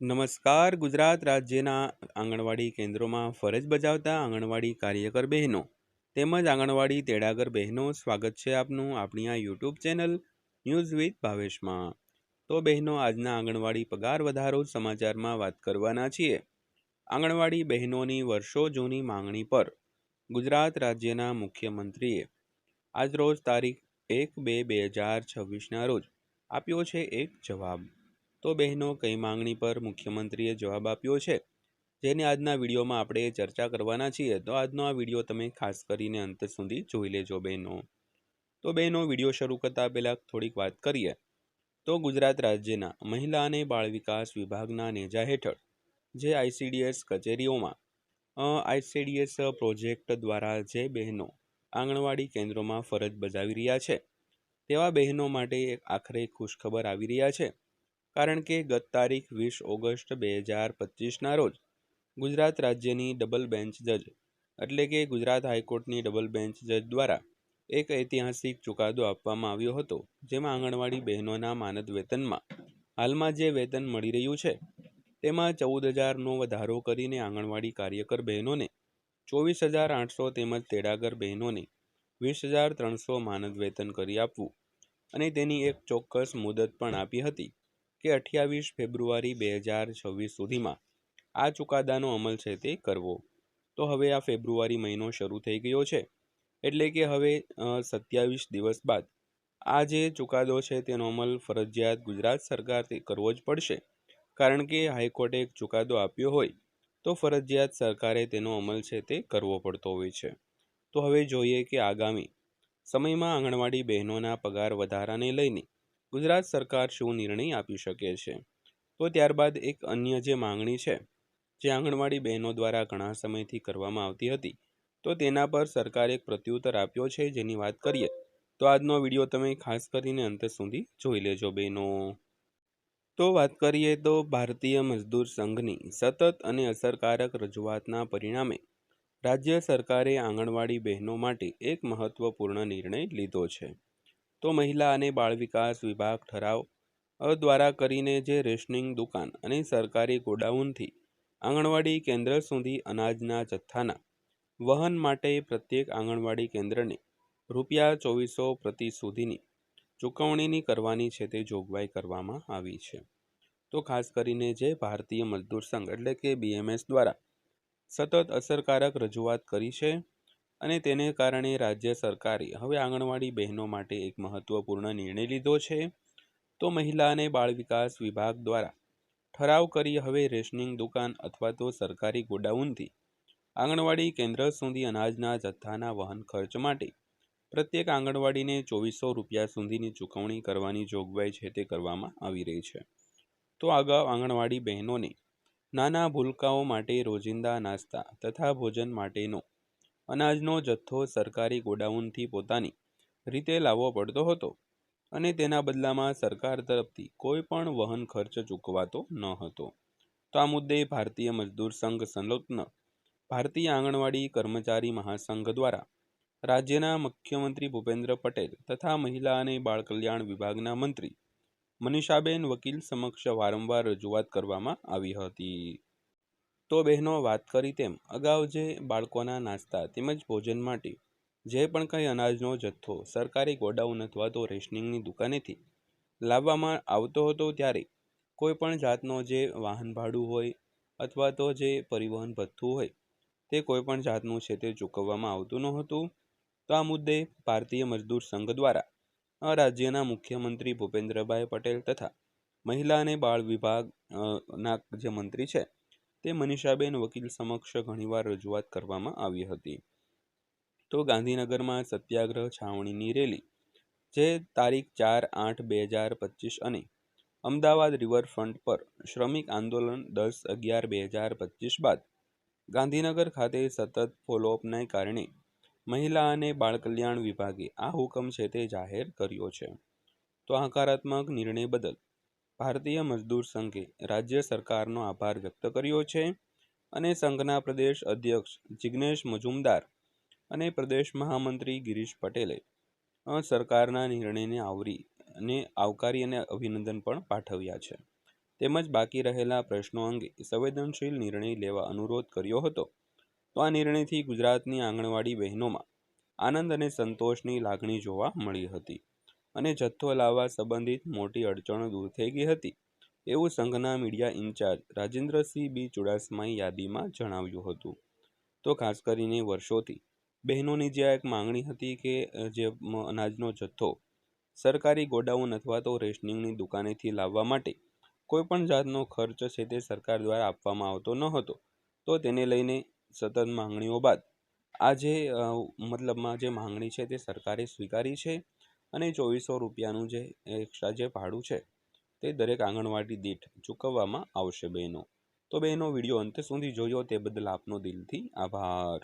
નમસ્કાર. ગુજરાત રાજ્યના આંગણવાડી કેન્દ્રોમાં ફરજ બજાવતા આંગણવાડી કાર્યકર બહેનો તેમજ આંગણવાડી તેડાગર બહેનો, સ્વાગત છે આપનું આપણી આ યુટ્યુબ ચેનલ ન્યૂઝ વિથ ભાવેશમાં. તો બહેનો, આજના આંગણવાડી પગાર વધારો સમાચારમાં વાત કરવાના છીએ. આંગણવાડી બહેનોની વર્ષો જૂની માંગણી પર ગુજરાત રાજ્યના મુખ્યમંત્રીએ આજરોજ તારીખ એક બે બે હજાર છવ્વીસના રોજ આપ્યો છે એક જવાબ. તો બહેનો, કઈ માંગણી પર મુખ્યમંત્રીએ જવાબ આપ્યો છે? જેની આજના વિડીયોમાં આપણે ચર્ચા કરવાના છીએ, તો આજનો આ વીડિયો તમે ખાસ કરીને અંત સુધી જોઈ લેજો બહેનો. તો બહેનો, વીડિયો શરૂ કરતા પહેલાં થોડીક વાત કરીએ. તો ગુજરાત રાજ્યના મહિલા અને બાળ વિકાસ વિભાગના નેજા હેઠળ, જે આઈસીડીએસ કચેરીઓમાં આઈસીડીએસ પ્રોજેક્ટ દ્વારા જે બહેનો આંગણવાડી કેન્દ્રોમાં ફરજ બજાવી રહ્યા છે, તેવા બહેનો માટે આખરે ખુશખબર આવી રહ્યા છે. કારણ કે ગત તારીખ વીસ ઓગસ્ટ બે હજાર પચીસના રોજ ગુજરાત રાજ્યની ડબલ બેન્ચ જજ એટલે કે ગુજરાત હાઈકોર્ટની ડબલ બેન્ચ જજ દ્વારા એક ઐતિહાસિક ચુકાદો આપવામાં આવ્યો હતો, જેમાં આંગણવાડી બહેનોના માનદ વેતનમાં હાલમાં જે વેતન મળી રહ્યું છે, તેમાં ચૌદ હજારનો વધારો કરીને આંગણવાડી કાર્યકર બહેનોને ચોવીસ હજાર આઠસો તેમજ તેડાગર બહેનોને વીસ હજાર ત્રણસો માનદ વેતન કરી આપવું અને તેની એક ચોક્કસ મુદત પણ આપી હતી. કે અઠ્યાવીસ ફેબ્રુઆરી બે હજાર છવ્વીસ સુધીમાં આ ચુકાદાનો અમલ છે તે કરવો. તો હવે આ ફેબ્રુઆરી મહિનો શરૂ થઈ ગયો છે. એટલે કે હવે સત્યાવીસ દિવસ બાદ આ જે ચુકાદો છે તેનો અમલ ફરજિયાત ગુજરાત સરકારથી કરવો જ પડશે. કારણ કે હાઈકોર્ટે એક ચુકાદો આપ્યો હોય, તો ફરજિયાત સરકારે તેનો અમલ છે તે કરવો પડતો હોય છે. તો હવે જોઈએ કે આગામી સમયમાં આંગણવાડી બહેનોના પગાર વધારાને લઈને ગુજરાત સરકાર શું નિર્ણય આપી શકે છે? તો ત્યારબાદ એક અન્ય જે માંગણી છે, જે આંગણવાડી બહેનો દ્વારા ઘણા સમયથી કરવામાં આવતી હતી, તો તેના પર સરકારે એક પ્રત્યુત્તર આપ્યો છે જેની વાત કરીએ, તો આજનો વીડિયો તમે ખાસ કરીને અંત સુધી જોઈ લેજો બહેનો. તો વાત કરીએ તો ભારતીય મજદૂર સંઘની સતત અને અસરકારક રજૂઆતના પરિણામે રાજ્ય સરકારે આંગણવાડી બહેનો માટે એક મહત્વપૂર્ણ નિર્ણય લીધો છે. તો મહિલા અને બાળ વિકાસ વિભાગ ઠરાવ દ્વારા કરીને જે રેશનિંગ દુકાન અને સરકારી ગોડાઉનથી આંગણવાડી કેન્દ્ર સુધી અનાજના જથ્થાના વહન માટે પ્રત્યેક આંગણવાડી કેન્દ્રને રૂપિયા ચોવીસો પ્રતિ સુધીની ચૂકવણીની કરવાની છે તે જોગવાઈ કરવામાં આવી છે. તો ખાસ કરીને જે ભારતીય મજદૂર સંઘ એટલે કે બીએમએસ દ્વારા સતત અસરકારક રજૂઆત કરી છે અને તેને કારણે રાજ્ય સરકારે હવે આંગણવાડી બહેનો માટે એક મહત્વપૂર્ણ નિર્ણય લીધો છે. તો મહિલા અને બાળ વિકાસ વિભાગ દ્વારા ઠરાવ કરી હવે રેશનિંગ દુકાન અથવા તો સરકારી ગોડાઉનથી આંગણવાડી કેન્દ્ર સુધી અનાજના જથ્થાના વહન ખર્ચ માટે પ્રત્યેક આંગણવાડીને ચોવીસો રૂપિયા સુધીની ચૂકવણી કરવાની જોગવાઈ છે તે કરવામાં આવી રહી છે. તો અગાઉ આંગણવાડી બહેનોને નાના ભૂલકાઓ માટે રોજિંદા નાસ્તા તથા ભોજન માટેનો અનાજનો જથ્થો સરકારી ગોડાઉનથી પોતાની રીતે લાવવો પડતો હતો અને તેના બદલામાં સરકાર તરફથી કોઈ પણ વહન ખર્ચ ચૂકવાતો ન હતો. તો આ મુદ્દે ભારતીય મજદૂર સંઘ સંલગ્ન ભારતીય આંગણવાડી કર્મચારી મહાસંઘ દ્વારા રાજ્યના મુખ્યમંત્રી ભૂપેન્દ્ર પટેલ તથા મહિલા અને બાળ કલ્યાણ વિભાગના મંત્રી મનીષાબેન વકીલ સમક્ષ વારંવાર રજૂઆત કરવામાં આવી હતી. તો બહેનો વાત કરી તેમ, અગાઉ જે બાળકોના નાસ્તા તેમજ ભોજન માટે જે પણ કંઈ અનાજનો જથ્થો સરકારી ગોડાઉન અથવા તો રેશનિંગની દુકાનેથી લાવવામાં આવતો હતો ત્યારે કોઈ પણ જાતનો જે વાહન ભાડું હોય અથવા તો જે પરિવહન ભથ્થું હોય તે કોઈ પણ જાતનું છે તે ચૂકવવામાં આવતું નહોતું. તો આ મુદ્દે ભારતીય મજદૂર સંઘ દ્વારા રાજ્યના મુખ્યમંત્રી ભૂપેન્દ્રભાઈ પટેલ તથા મહિલા અને બાળ વિભાગના જે મંત્રી છે તે મનીષાબેન વકીલ સમક્ષ ઘણીવાર રજૂઆત કરવામાં આવી હતી. તો ગાંધીનગરમાં સત્યાગ્રહ છાવણીની રેલી, જે તારીખ ચાર આઠ બે હજાર પચીસ અને અમદાવાદ રિવરફ્રન્ટ પર શ્રમિક આંદોલન દસ અગિયાર બે હજાર પચીસ બાદ ગાંધીનગર ખાતે સતત ફોલોઅપને કારણે મહિલા અને બાળ કલ્યાણ વિભાગે આ હુકમ છે તે જાહેર કર્યો છે. તો હકારાત્મક નિર્ણય બદલ ભારતીય મજદૂર સંઘે રાજ્ય સરકારનો આભાર વ્યક્ત કર્યો છે અને સંઘના પ્રદેશ અધ્યક્ષ જિગ્નેશ મજુમદાર અને પ્રદેશ મહામંત્રી ગિરીશ પટેલે સરકારના નિર્ણયને આવરી અને આવકારી અને અભિનંદન પણ પાઠવ્યા છે. તેમજ બાકી રહેલા પ્રશ્નો અંગે સંવેદનશીલ નિર્ણય લેવા અનુરોધ કર્યો હતો. તો આ નિર્ણયથી ગુજરાતની આંગણવાડી બહેનોમાં આનંદ અને સંતોષની લાગણી જોવા મળી હતી. અને જથ્થો લાવવા સંબંધિત મોટી અડચણો દૂર થઈ ગઈ હતી. એવું સંઘના મીડિયા ઇન્ચાર્જ રાજેન્દ્રસિંહ બી ચુડાસમાએ યાદીમાં જણાવ્યું હતું. તો ખાસ કરીને વર્ષોથી બહેનોની જે એક માંગણી હતી કે જે અનાજનો જથ્થો સરકારી ગોડાઉન અથવા તો રેશનિંગની દુકાનેથી લાવવા માટે કોઈ પણ જાતનો ખર્ચ છે તે સરકાર દ્વારા આપવામાં આવતો ન હતો, તો તેને લઈને સતત માંગણીઓ બાદ આજે મતલબમાં જે માંગણી છે તે સરકારે સ્વીકારી છે. અને ચોવીસો રૂપિયાનું જે એક્સ્ટ્રા જે ભાડું છે, તે દરેક આંગણવાડી દીઠ ચૂકવવામાં આવશે બહેનો. તો બહેનો, વીડિયો અંત સુધી જોયો તે બદલ આપનો દિલથી આભાર.